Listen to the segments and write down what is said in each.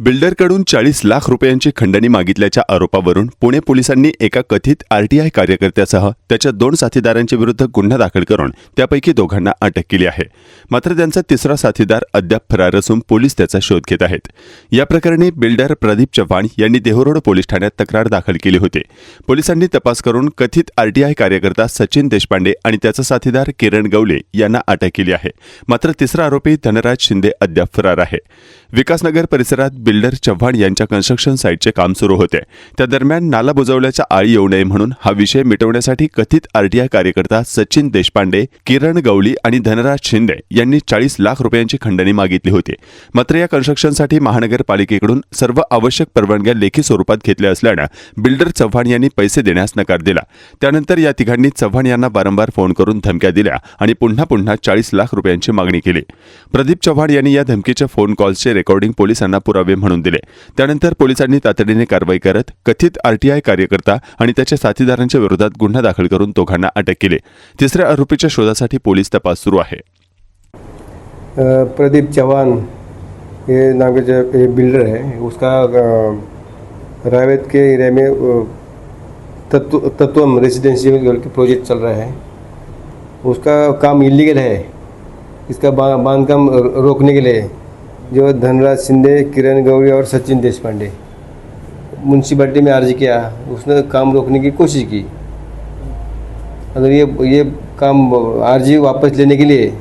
बिल्डरकडून चाळीस लाख रुपयांची खंडणी मागितल्याच्या आरोपावरून पुणे पोलिसांनी एका कथित आरटीआय कार्यकर्त्यासह त्याच्या दोन साथीदारांच्या विरुद्ध गुन्हा दाखल करून त्यापैकी दोघांना अटक केली आहे. मात्र त्यांचा तिसरा साथीदार अद्याप फरार असून पोलीस त्याचा शोध घेत आहेत. या प्रकरणी बिल्डर प्रदीप चव्हाण यांनी देहरोड पोलीस ठाण्यात तक्रार दाखल केली होती. पोलिसांनी तपास करून कथित आरटीआय कार्यकर्ता सचिन देशपांडे आणि त्याचा साथीदार किरण गवले यांना अटक केली आहे. मात्र तिसरा आरोपी धनराज शिंदे अद्याप फरार आहे. विकासनगर परिसरात बिल्डर चव्हाण यांच्या कन्स्ट्रक्शन साईटचे काम सुरू होते. त्या दरम्यान नाला बुजवल्याच्या आळी येऊ नये म्हणून हा विषय मिटवण्यासाठी कथित आरटीआय कार्यकर्ता सचिन देशपांडे किरण गवळी आणि धनराज शिंदे यांनी चाळीस लाख रुपयांची खंडणी मागितली होती. मात्र या कन्स्ट्रक्शनसाठी महानगरपालिकेकडून सर्व आवश्यक परवानग्या लेखी स्वरूपात घेतल्या असल्यानं बिल्डर चव्हाण यांनी पैसे देण्यास नकार दिला. त्यानंतर या तिघांनी चव्हाण यांना वारंवार फोन करून धमक्या दिल्या आणि पुन्हा पुन्हा चाळीस लाख रुपयांची मागणी केली. प्रदीप चव्हाण यांनी या धमकीच्या फोन कॉल्सचे रेकॉर्डिंग पोलिसांना पुरावे म्हणून दिले. त्यानंतर पोलिसांनी तातडीने कारवाई करत कथित आरटीआय कार्यकर्ता आणि त्याच्या साथीदारांच्या विरोधात गुन्हा दाखल करून दोघांना अटक केली. तिसऱ्या आरोपीच्या शोधासाठी पोलीस तपास सुरू आहे. प्रदीप चौहान ये नाम के ये बिल्डर है उसका रावेत के एरिया में तत्व तत्वम रेसिडेंसी के प्रोजेक्ट चल रहा है. उसका काम इलीगल है. इसका बांध बांधकाम रोकने के लिए जो धनराज शिंदे किरण गौरी और सचिन देशपांडे। म्यूनसिपैलिटी में अर्ज़ किया उसने काम रोकने की कोशिश की। अगर ये ये काम अर्जी वापस लेने के लिए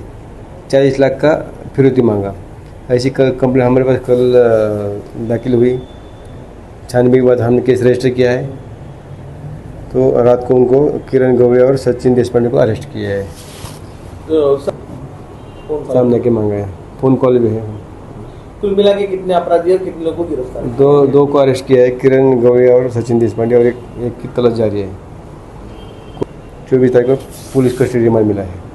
चालीस लाख का फिरौती मांगा। ऐसी कंप्लेन हमारे पास कल दाखिल हुई। छानबीन के बाद हमने केस रजिस्टर किया है। तो रात को उनको किरण गौरी और सचिन देशपांडे को अरेस्ट किया है। तो? सामने के मांगा है। फ़ोन कॉल भी है। कुल मिला के कितने अपराधी और कितने लोगों को गिरफ़्तार दो दो को अरेस्ट किया है, किरण गवई और सचिन देशपांडे और एक एक की तलाश जारी है। चौबीस तारीख को पुलिस कस्टडी रिमांड मिला है।